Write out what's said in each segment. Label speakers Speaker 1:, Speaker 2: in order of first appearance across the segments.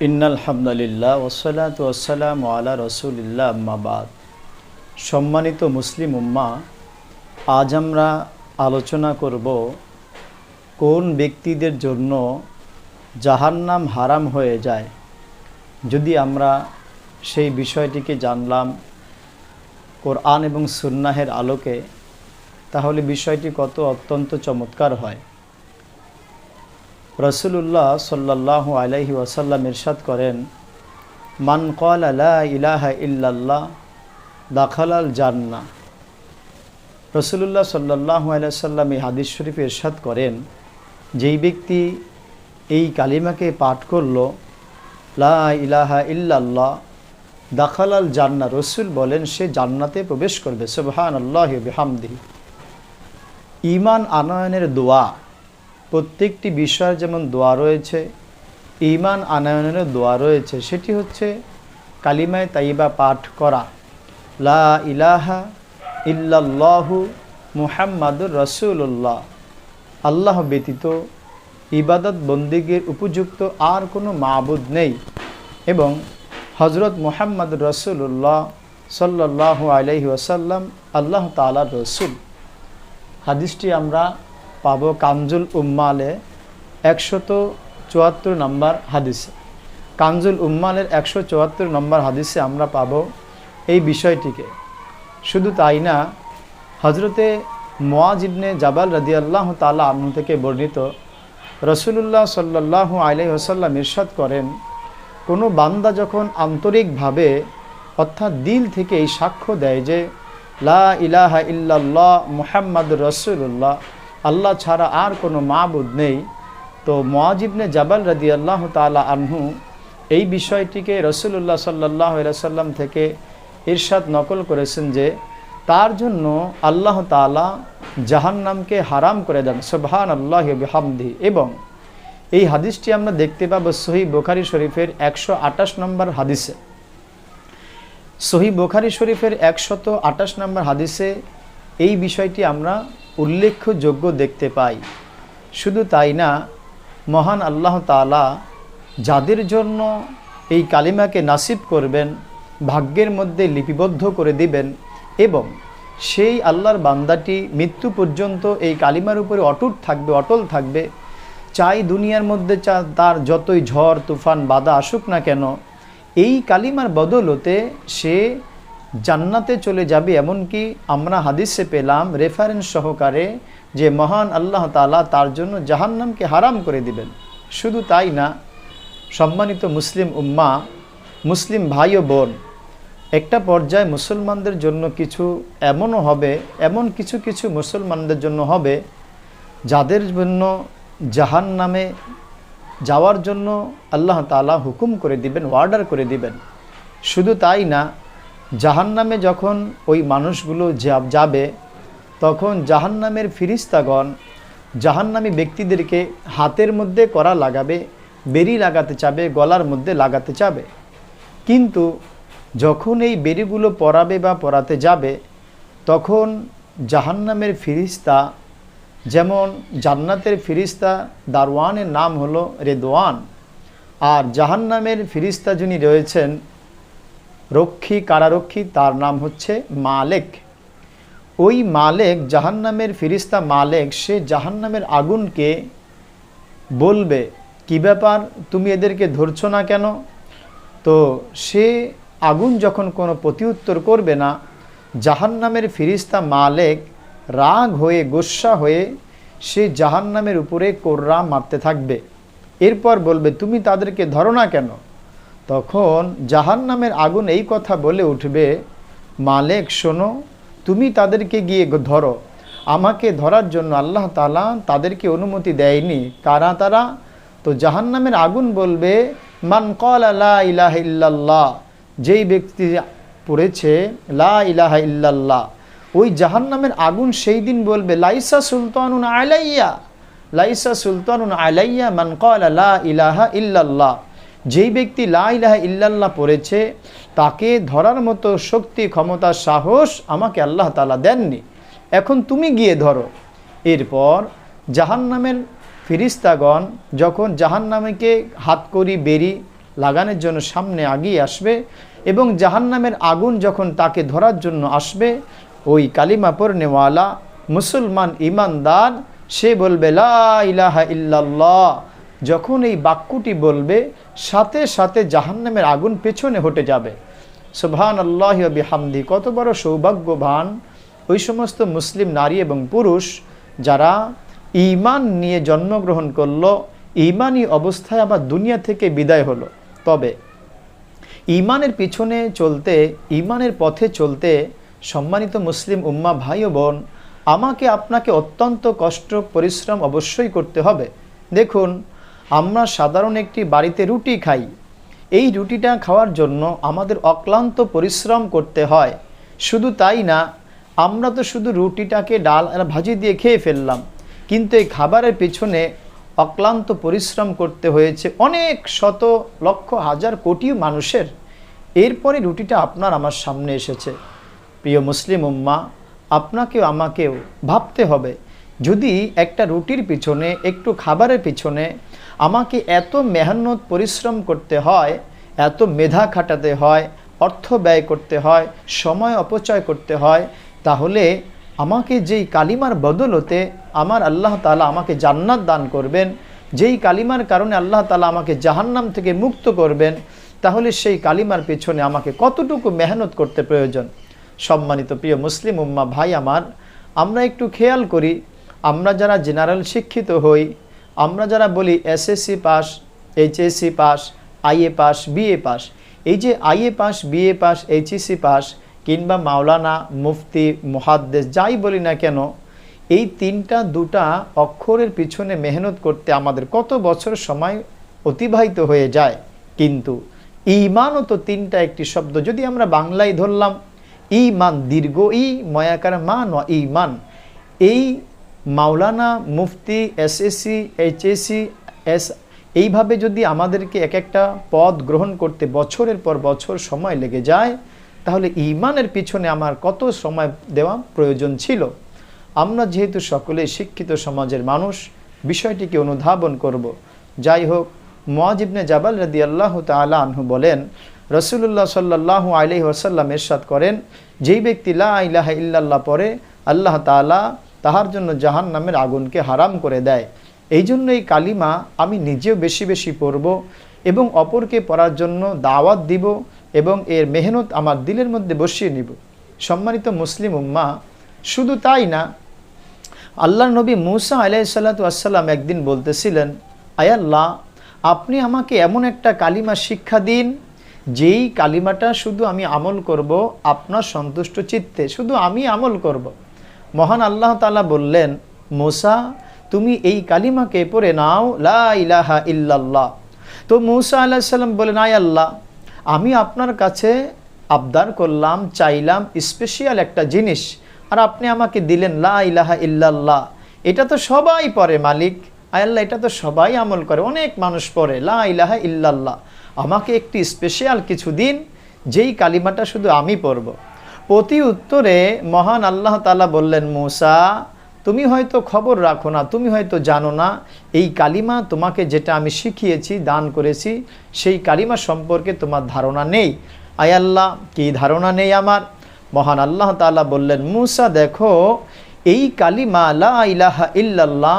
Speaker 1: ইন্নাল হামদুলিল্লাহ ওসলাত ওসালাম আলা রসুলিল্লাহ আম্মাবাদ সম্মানিত মুসলিম উম্মা, আজ আমরা আলোচনা করব কোন ব্যক্তিদের জন্য জাহান্নাম হারাম হয়ে যায়। যদি আমরা সেই বিষয়টিকে জানলাম কোরআন এবং সুন্নাহের আলোকে, তাহলে বিষয়টি কত অত্যন্ত চমৎকার হয়। রসুল্লাহ সাল্লাহ আলাইহি ওয়াসাল্লাম ইরশাদ করেন, মান কল আলা ইলাহা ইল্লাল্লাহ দাখালাল জান্না রসুল্লাহ সাল্লাহ আলাইসাল্লাম এই হাদিস শরীফে ইরশাদ করেন, যেই ব্যক্তি এই কালিমাকে পাঠ করল, লা ইলাহা ইল্লাল্লাহ দাখালাল জান্না রসুল বলেন, সে জান্নাতে প্রবেশ করবে। সুবহান আল্লাহ বিহামদিহি। ইমান আনয়নের দোয়া প্রত্যেকটি বিষয়ের যেমন দোয়া রয়েছে ইমান আনয়নেরও দোয়া রয়েছে, সেটি হচ্ছে কালিমায় তাইবা পাঠ করা। লা ইলাহা ইল্লাল্লাহু মুহাম্মাদুর রসুল্লাহ আল্লাহ ব্যতীত ইবাদত বন্দিগের উপযুক্ত আর কোনো মাবুদ নেই এবং হজরত মোহাম্মদ রসুল্লাহ সাল্লাহ আলহি ওসাল্লাম আল্লাহ তালার রসুল। হাদিসটি আমরা পাব কানজুল উম্মালে একশত চুয়াত্তর নম্বর হাদিসে। কানজুল উম্মালের একশো চুয়াত্তর নম্বর হাদিসে আমরা পাব এই বিষয়টিকে। শুধু তাই না হজরতে মোয়াজিবনে জাবাল রাদি আল্লাহ তালা আনু থেকে বর্ণিত রসুলুল্লাহ সাল্লাহ আলাই ওসাল্লাম ইরশাদ করেন, কোনো বান্দা যখন আন্তরিকভাবে অর্থাৎ দিল থেকে এই সাক্ষ্য দেয় যে লা ইলাহা ইল্লাল্লাহ মুহাম্মদ রসুল্লাহ আল্লাহ ছাড়া আর কোনো মাবুদ নেই। তো মোয়াজিবনে জাবাল রাদি আল্লাহ তালা আনহু এই বিষয়টিকে রসুল্লাহ সাল্লাহ সাল্লাম থেকে ইরশাদ নকল করেছেন যে, তার জন্য আল্লাহ তালা জাহান্নামকে হারাম করে দেন সোবহান আল্লাহ বিহামদি। এবং এই হাদিসটি আমরা দেখতে পাবো সহি বোখারি শরীফের একশো আটাশ নম্বর হাদিসে। সহি বোখারি শরীফের একশত আটাশ নম্বর হাদিসে এই বিষয়টি আমরা উল্লেখযোগ্য দেখতে পাই। শুধু তাই না, মহান আল্লাহ তালা যাদের জন্য এই কালিমাকে নাসিব করবেন, ভাগ্যের মধ্যে লিপিবদ্ধ করে দিবেন এবং সেই আল্লাহর বান্দাটি মৃত্যু পর্যন্ত এই কালিমার উপরে অটুট থাকবে, অটল থাকবে, চাই দুনিয়ার মধ্যে চা তার যতই ঝড়, তুফান বাধা আসুক না কেন, এই কালিমার বদলতে সে জান্নাতে চলে যাবে, এমনকি আমরা হাদিসে পেলাম রেফারেন্স সহকারে যে মহান আল্লাহ তালা তার জন্য জাহান্নামকে হারাম করে দিবেন। শুধু তাই না, সম্মানিত মুসলিম উম্মা, মুসলিম ভাই ও বোন, একটা পর্যায়ে মুসলমানদের জন্য কিছু এমনও হবে, এমন কিছু কিছু মুসলমানদের জন্য হবে, যাদের জন্য জাহান নামে যাওয়ার জন্য আল্লাহ তালা হুকুম করে দিবেন অর্ডার করে দিবেন। শুধু তাই না জাহান নামে যখন ওই মানুষগুলো যাবে, তখন জাহান্নামের ফিরিস্তাগণ জাহান্নামী ব্যক্তিদেরকে হাতের মধ্যে করা লাগাবে, বেরি লাগাতে চাবে, গলার মধ্যে লাগাতে চাবে। কিন্তু যখন এই বেরিগুলো পরাবে বা পরাতে যাবে, তখন জাহান্নামের ফিরিস্তা, যেমন জান্নাতের ফিরিস্তা দারওয়ানের নাম হলো রেদওয়ান, আর জাহান্নামের ফিরিস্তা যিনি রয়েছেন রক্ষী, কারারক্ষী, তার নাম হচ্ছে মালেক। ওই মালেক, জাহান্নামের ফিরিস্তা মালেক, সে জাহান্নামের আগুনকে বলবে, কি ব্যাপার? তুমি এদেরকে ধরছো না কেন? তো সে আগুন যখন কোনো প্রতিউত্তর করবে না, জাহান্নামের ফিরিস্তা মালেক রাগ হয়ে, গোস্সা হয়ে সে জাহান্নামের উপরে কোর্রা মারতে থাকবে। এরপর বলবে, তুমি তাদেরকে ধরো না কেন? তখন জাহান্নামের আগুন এই কথা বলে উঠবে, মালেক, শোনো, তুমি তাদেরকে গিয়ে ধরো। আমাকে ধরার জন্য আল্লাহ তালা তাদেরকে অনুমতি দেয়নি। কারা তারা? তো জাহান্নামের আগুন বলবে, মান কল আল্লাহ ইলাহ ইল্লাল্লাহ। যেই ব্যক্তি পড়েছে, লা ইলাহা ইল্লাল্লাহ। ওই জাহান্নামের আগুন সেই দিন বলবে, লাইসা সুলতানুন আলাইয়া। লাইসা সুলতানুন আলাইয়া, মান কল লা ইলাহা ইল্লাল্লাহ। যেই ব্যক্তি লা ইলাহা ইল্লাল্লাহ পড়েছে, তাকে ধরার মতো শক্তি, ক্ষমতা, সাহস আমাকে আল্লাহ তালা দেননি। এখন তুমি গিয়ে ধরো। এরপর জাহান্নামের ফিরিস্তাগণ যখন জাহান্নামীকে হাত করি, বেরি লাগানোর জন্য সামনে আগিয়ে আসবে এবং জাহান্নামের আগুন যখন তাকে ধরার জন্য আসবে, ওই কালিমা পড়নেওয়ালা মুসলমান ইমানদার, সে বলবে, লা ইলাহা ইল্লাল্লাহ। যখন এই বাক্যটি বলবে, সাথে সাথে জাহান্নামের আগুন পেছনে হটে যাবে। সুবহান আল্লাহ বিহামদি, কত বড় সৌভাগ্যবান ওই সমস্ত মুসলিম নারী এবং পুরুষ যারা ইমান নিয়ে জন্মগ্রহণ করল ইমানই অবস্থায় আবার দুনিয়া থেকে বিদায় হলো। তবে ইমানের পিছনে চলতে ইমানের পথে চলতে সম্মানিত মুসলিম উম্মা ভাই ও বোন, আমাকে আপনাকে অত্যন্ত কষ্ট, পরিশ্রম অবশ্যই করতে হবে। দেখুন আমরা সাধারণ একটি বাড়িতে রুটি খাই। এই রুটিটা খাওয়ার জন্য আমাদের অক্লান্ত পরিশ্রম করতে হয়। শুধু তাই না, আমরা তো শুধু রুটিটাকে ডাল আর ভাজি দিয়ে খেয়ে ফেললাম। কিন্তু এই খাবারের পেছনে অক্লান্ত পরিশ্রম করতে হয়েছে অনেক শত লক্ষ হাজার কোটি মানুষের। এরপরে রুটিটা আপনার আমার সামনে এসেছে। প্রিয় মুসলিম উম্মা, আপনাকেও আমাকেও ভাবতে হবে, যদি একটা রুটির পিছনে, একটু খাবারের পিছনে আমাকে এত মেহনত, পরিশ্রম করতে হয়, এত মেধা খাটাতে হয়, অর্থ ব্যয় করতে হয়, সময় অপচয় করতে হয়, তাহলে আমাকে যেই কালিমার বদলতে আমার আল্লাহ তালা আমাকে জান্নাত দান করবেন, যেই কালিমার কারণে আল্লাহ তালা আমাকে জাহান্নাম থেকে মুক্ত করবেন, তাহলে সেই কালিমার পেছনে আমাকে কতটুকু মেহনত করতে প্রয়োজন? সম্মানিত প্রিয় মুসলিম উম্মা, ভাই আমার, আমরা একটু খেয়াল করি, আমরা যারা জেনারেল শিক্ষিত হই আমরা যারা বলি SSC pass HSC pass IA pass BA pass, এই যে IA pass BA pass HSC pass কিংবা মাওলানা, মুফতি মহাদ্দেশ যাই বলি না কেন, এই তিনটা দুটা অক্ষরের পিছনে মেহনত করতে আমাদের কত বছর সময় অতিবাহিত হয়ে যায়। কিন্তু ইমানও তো তিনটা একটি শব্দ। যদি আমরা বাংলায় ধরলাম ইমান দীর্ঘ ই, ময়াকার মান ইমান এই মাওলানা মুফতি এসএসসি এইচএসসি এস এইভাবে যদি আমাদেরকে এক একটা পদ গ্রহণ করতে বছরের পর বছর সময় লেগে যায়, তাহলে ইমানের পিছনে আমার কত সময় দেওয়া প্রয়োজন ছিল? আমরা যেহেতু সকলে শিক্ষিত সমাজের মানুষ, বিষয়টিকে অনুধাবন করব। যাই হোক মোয়াজিবনে জাবাল রদি আল্লাহ তালা আনহু বলেন রসুল্লাহ সাল্লাহ আলহি ওসাল্লাম এরশাদ করেন, যেই ব্যক্তি লা ইলাহা ইল্লাল্লাহ পরে আল্লাহ তালা তাহার জন্য জাহান নামের আগুনকে হারাম করে দেয় এই জন্য এই কালিমা আমি নিজেও বেশি বেশি পড়ব এবং অপরকে পড়ার জন্য দাওয়াত দিব এবং এর মেহনত আমার দিলের মধ্যে বসিয়ে নিব সম্মানিত মুসলিম উম্মা, শুধু তাই না আল্লাহ নবী মুসা আলাইসাল্লাতু আসসালাম একদিন বলতেছিলেন আয়াল্লাহ আপনি আমাকে এমন একটা কালিমা শিক্ষা দিন, যেই কালিমাটা শুধু আমি আমল করব, আপনার সন্তুষ্ট চিত্তে, শুধু আমি আমল করব। মহান আল্লাহ তালা বললেন, মোসা, তুমি এই কালিমাকে পড়ে নাও, লা ইলাহা ইল্লাল্লাহ। তো মৌসা আল্লাহ সাল্লাম বলেন আয় আল্লাহ, আমি আপনার কাছে আবদার করলাম, চাইলাম স্পেশাল একটা জিনিস, আর আপনি আমাকে দিলেন, লা ইলাহা ইল্লাল্লাহ। এটা তো সবাই পড়ে, মালিক। আল্লাহ, এটা তো সবাই আমল করে, অনেক মানুষ পড়ে, লা ইলাহা ইল্লাল্লাহ। আমাকে একটি স্পেশাল কিছু দিন, যেই কালিমাটা শুধু আমি পড়ব। প্রতি উত্তরে মহান আল্লাহ তালা বললেন, মূসা, তুমি হয়তো খবর রাখো না, তুমি হয়তো জানো না। এই কালিমা তোমাকে যেটা আমি শিখিয়েছি, দান করেছি, সেই কালিমা সম্পর্কে তোমার ধারণা নেই। আয় আল্লাহ, কী ধারণা নেই আমার? মহান আল্লাহ তালা বললেন, মুসা, দেখো, এই কালিমা লা ইলাহা ইল্লাল্লাহ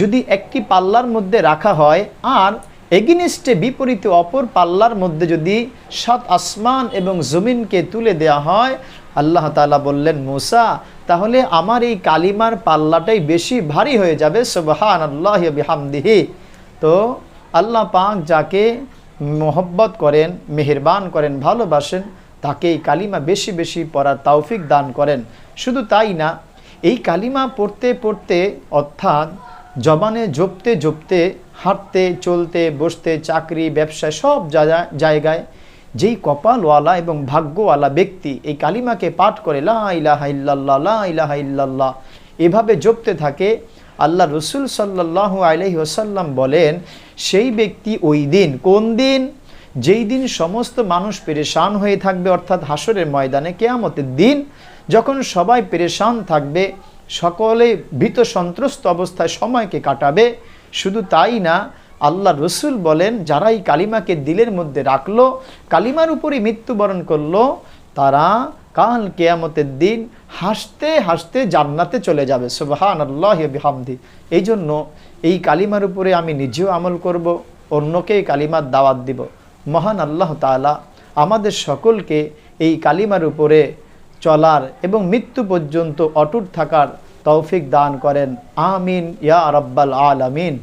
Speaker 1: যদি একটি পাল্লার মধ্যে রাখা হয়, আর এগিনিস্টে বিপরীতে অপর পাল্লার মধ্যে যদি সাত আসমান এবং জমিনকে তুলে দেয়া হয় আল্লাহ তালা বললেন, মুসা, তাহলে আমার এই কালিমার পাল্লাটাই বেশি ভারী হয়ে যাবে। সুবহান আল্লাহ বিহামদিহি। তো আল্লাহ পাক যাকে মোহব্বত করেন, মেহেরবান করেন, ভালোবাসেন, তাকে এই কালিমা বেশি বেশি পড়ার তৌফিক দান করেন। শুধু তাই না, এই কালিমা পড়তে পড়তে, অর্থাৎ জবানে জপতে জপতে, হাঁটতে, চলতে, বসতে, চাকরি, ব্যবসায় সব জায়গায় যেই কপালওয়ালা এবং ভাগ্যওয়ালা ব্যক্তি এই কালিমাকে পাঠ করে, লা ইলাহা ইল্লাল্লাহ, লা ইলাহা ইল্লাল্লাহ, এভাবে জপতে থাকে, আল্লাহ রসুল সাল্লাহ আলহি ওসাল্লাম বলেন, সেই ব্যক্তি ওই দিন, কোন দিন? যেই দিন সমস্ত মানুষ পেরেশান হয়ে থাকবে, অর্থাৎ হাসরের ময়দানে কেয়ামতের দিন, যখন সবাই পেরেশান থাকবে, সকলে ভীত সন্ত্রস্ত অবস্থায় সময়কে কাটাবে, শুধু তাই না আল্লাহ রসুল বলেন যারা এই কালিমাকে দিলের মধ্যে রাখল, কালিমার উপরই মৃত্যুবরণ করল, তারা কাল কেয়ামতের দিন হাসতে হাসতে জান্নাতে চলে যাবে। সুবাহান আল্লাহ বিহামদি। এই জন্য এই কালিমার উপরে আমি নিজেও আমল করব, অন্যকে এই কালিমার দাওয়াত দিব। মহান আল্লাহ তাআলা আমাদের সকলকে এই কালিমার উপরে চলার এবং মৃত্যু পর্যন্ত অটুট থাকার তৌফিক দান করেন। আমিন, ইয়া রব্বাল আলামিন।